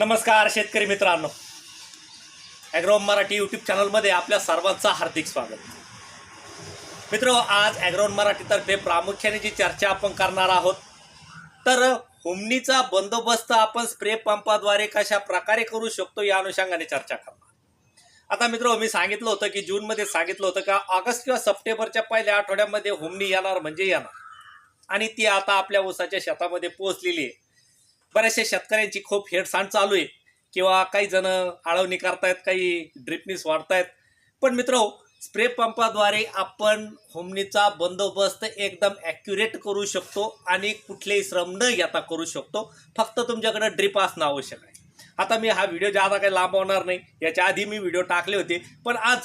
नमस्कार शेतकरी मित्रांनो. ॲग्रो मराठी यूट्यूब चॅनलमध्ये आपल्या सर्वांचं हार्दिक स्वागत. मित्र आज ॲग्रोन मराठीतर्फे प्रामुख्याने जी चर्चा आपण करणार आहोत तर हुमणीचा बंदोबस्त आपण स्प्रे पंपाद्वारे कशा प्रकारे करू शकतो या अनुषंगाने चर्चा करणार. आता मित्र मी सांगितलं होतं की जूनमध्ये सांगितलं होतं का ऑगस्ट किंवा सप्टेंबरच्या पहिल्या आठवड्यामध्ये हुमणी येणार म्हणजे येणार. आणि ती आता आपल्या ऊसाच्या शेतामध्ये पोहोचलेली आहे. बऱ्याचशा शेतकऱ्यांची खूप हेडसांड चालू आहे. किंवा काही जण आळवणी करतायत काही ड्रिपनीस वाढतायत. पण मित्र स्प्रे पंपाद्वारे आपण होमनीचा बंदोबस्त एकदम ॲक्युरेट करू शकतो आणि कुठलेही श्रम न घेता करू शकतो. फक्त तुमच्याकडे ड्रिप असणं आवश्यक आहे. आता मी हा व्हिडिओ ज्यादा काही लांबवणार नाही याच्या आधी मी व्हिडिओ टाकले होते. पण आज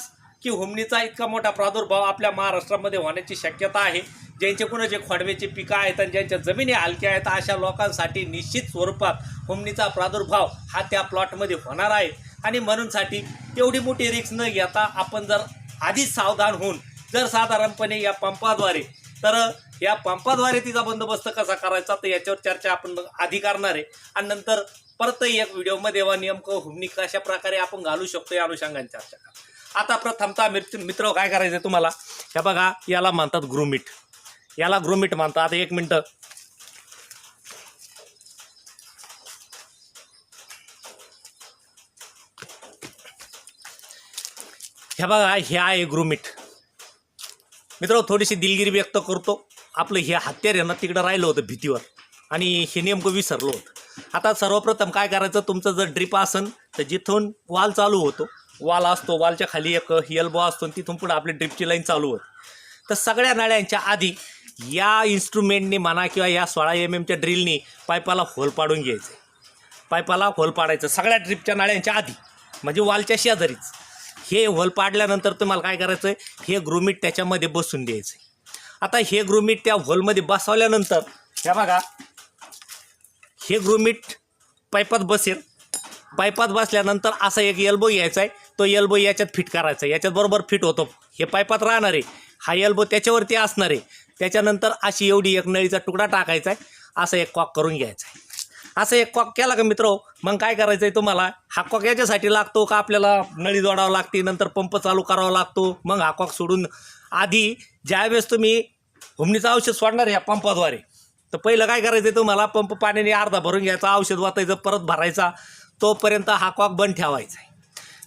की हुमणीचा इतका मोठा प्रादुर्भाव आपल्या महाराष्ट्रामध्ये होण्याची शक्यता आहे. ज्यांचे जे खोडव्याचे पिकं आहेत आणि ज्यांच्या जमिनी हलक्या आहेत अशा लोकांसाठी निश्चित स्वरूपात हुमणीचा प्रादुर्भाव हा त्या प्लॉटमध्ये होणार आहे. आणि म्हणूनसाठी एवढी मोठी रिक्स न घेता आपण जर आधीच सावधान होऊन जर साधारणपणे या पंपाद्वारे तर या पंपाद्वारे तिचा बंदोबस्त कसा करायचा तर याच्यावर चर्चा आपण आधी करणार आहे. आणि नंतर परत एक व्हिडिओमध्ये वा नेमकं हुमणी कशा प्रकारे आपण घालू शकतो या अनुषंगाने चर्चा करा आता प्रथमचा मित्र मित्र काय करायचं तुम्हाला? हे बघा याला मानतात ग्रुमिट याला ग्रुमिट मानतात आता एक मिनटं. हे बघा हे आहे ग्रुमिट मित्र थोडीशी दिलगिरी व्यक्त करतो. आपलं हे हत्यार आहे ना तिकडं राहिलं होतं भीतीवर. आणि हे नेमकं विसरलो होतं. आता सर्वप्रथम काय करायचं? तुमचं जर ड्रिप असन तर जिथून वाल चालू होतो वाल असतो वालच्या खाली एक एल्बो असतो आणि तिथून पुढे आपली ड्रिपची लाईन चालू होत. तर सगळ्या नळ्यांच्या आधी या इन्स्ट्रुमेंटनी म्हणा किंवा या सोळा एम एमच्या ड्रिलनी पायपाला होल पाडून घ्यायचं. पायपाला होल पाडायचं सगळ्या ड्रिपच्या नळ्यांच्या आधी म्हणजे वालच्या शेजारीच. हे होल पाडल्यानंतर तुम्हाला काय करायचं आहे हे ग्रुमिट त्याच्यामध्ये बसून द्यायचं आता हे ग्रुमिट त्या होलमध्ये बसवल्यानंतर हे बघा हे ग्रुमिट पायपात बसेल. पायपात बसल्यानंतर असा एक एल्बो घ्यायचा आहे तो एल्बो याच्यात फिट करायचा. याच्यात बरोबर फिट होतो. हे पायपात राहणार आहे. हा एल्बो त्याच्यावरती असणार आहे. त्याच्यानंतर अशी एवढी एक नळीचा तुकडा टाकायचा आहे. असं एक कॉक करून घ्यायचा आहे. असं एक कॉक केला का मित्र हो? मग काय करायचं आहे तुम्हाला? हा कॉक याच्यासाठी लागतो का? आपल्याला नळी जोडावं लागते. नंतर पंप चालू करावा लागतो. मग हा कॉक सोडून आधी ज्यावेळेस तुम्ही हुमणीचं औषध सोडणार ह्या पंपाद्वारे तर पहिलं काय करायचं आहे तुम्हाला? पंप पाण्याने अर्धा भरून घ्यायचा. औषध वाचायचं परत भरायचा. तोपर्यंत हा कॉक बंद ठेवायचा आहे.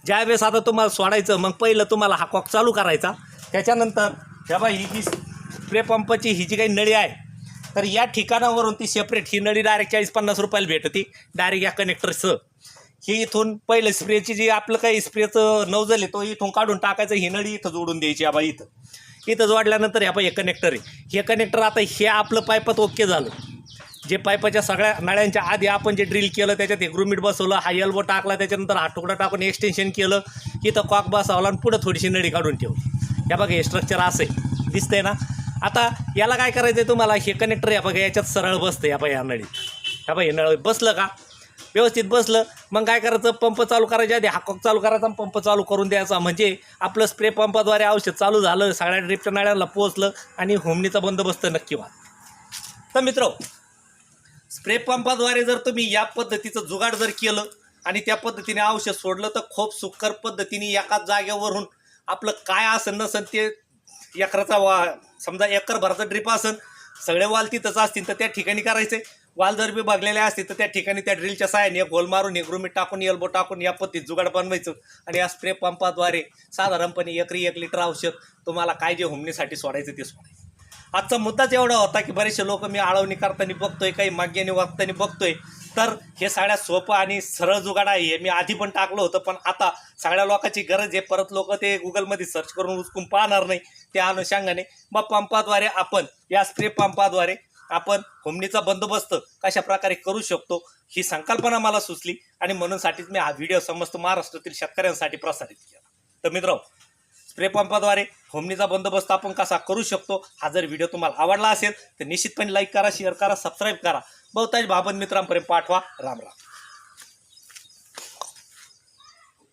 ज्यावेळेस आता तुम्हाला सोडायचं मग पहिलं तुम्हाला हा कॉक चालू करायचा. त्याच्यानंतर ह्या बाई ही जी स्प्रे पंपची ही जी काही नळी आहे तर या ठिकाणावरून ती सेपरेट ही नळी डायरेक्ट चाळीस पन्नास रुपयाला भेटते डायरेक्ट या कनेक्टरचं ही इथून पहिलं स्प्रेची जी आपलं काही स्प्रेचं नवजल आहे तो इथून काढून टाकायचं ही नळी इथं जोडून द्यायची या बाई इथं. इथं जोडल्यानंतर ह्या बाई हे कनेक्टर आहे. हे कनेक्टर आता हे आपलं पायपात ओके झालं. जे पाईपाच्या सगळ्या नळ्यांच्या आधी आपण जे ड्रिल केलं त्याच्यात हे बसवलं हा एल्बो टाकला त्याच्यानंतर हा तुकडा टाकून एक्सटेन्शन केलं इथं कॉक बसवला आणि पुढं थोडीशी नळी काढून ठेवली. या बघा हे स्ट्रक्चर असं आहे. दिसतंय ना? आता याला काय करायचं आहे तुम्हाला? हे कनेक्टर या बघा याच्यात सरळ बसतं या बघा या नळीत. या बघा हे नळ बसलं का? व्यवस्थित बसलं. मग काय करायचं? पंप चालू करायच्या आधी हा कॉक चालू करायचा आणि पंप चालू करून द्यायचा. म्हणजे आपलं स्प्रे पंपाद्वारे औषध चालू झालं सगळ्या ड्रिपच्या नळ्याला पोहोचलं आणि होमनीचा बंदोबस्त नक्की व्हा. तर मित्र स्प्रे पंपाद्वारे जर तुम्ही या पद्धतीचं जुगाड जर केलं आणि त्या पद्धतीने औषध सोडलं तर खूप सुकर पद्धतीने एकाच जागेवरून आपलं काय असेल नसन ते एकराचा वा समजा एकर भराचा ड्रिप असन सगळे वाल तिथंच असतील तर त्या ठिकाणी करायचे. वाल जर बी बघलेले असतील तर त्या ठिकाणी त्या ड्रिलच्या साहाय्याने एक गोल मारून एक टाकून एल्बो टाकून या पद्धतीत जुगाड बनवायचं. आणि या स्प्रे पंपाद्वारे साधारणपणे एकरी एक लिटर औषध तुम्हाला काय जे हुमणीसाठी सोडायचं ते सोडायचं. आजचा मुद्दाच एवढा होता की बरेचसे लोक मी आळवणी करताना बघतोय काही माग्याने वागताना बघतोय. तर हे सगळ्यात सोपं आणि सरळ जुगाड आहे हे मी आधी पण टाकलं होतं पण आता सगळ्या लोकांची गरज आहे. परत लोक ते गुगलमध्ये सर्च करून उचकून पाहणार नाही त्या अनुषंगाने. मग पंपाद्वारे आपण या स्प्रे पंपाद्वारे आपण होमणीचा बंदोबस्त कशा प्रकारे करू शकतो ही संकल्पना मला सुचली. आणि म्हणूनसाठीच मी हा व्हिडिओ समस्त महाराष्ट्रातील शेतकऱ्यांसाठी प्रसारित केला. तर मित्र स्प्रे पंपाद्वारे होमनीचा बंदोबस्त आपण कसा करू शकतो हा जर व्हिडिओ तुम्हाला आवडला असेल तर निश्चितपणे लाईक करा शेअर करा सबस्क्राईब करा. बहुतांश बाबन मित्रांपर्यंत पाठवा. राम राम.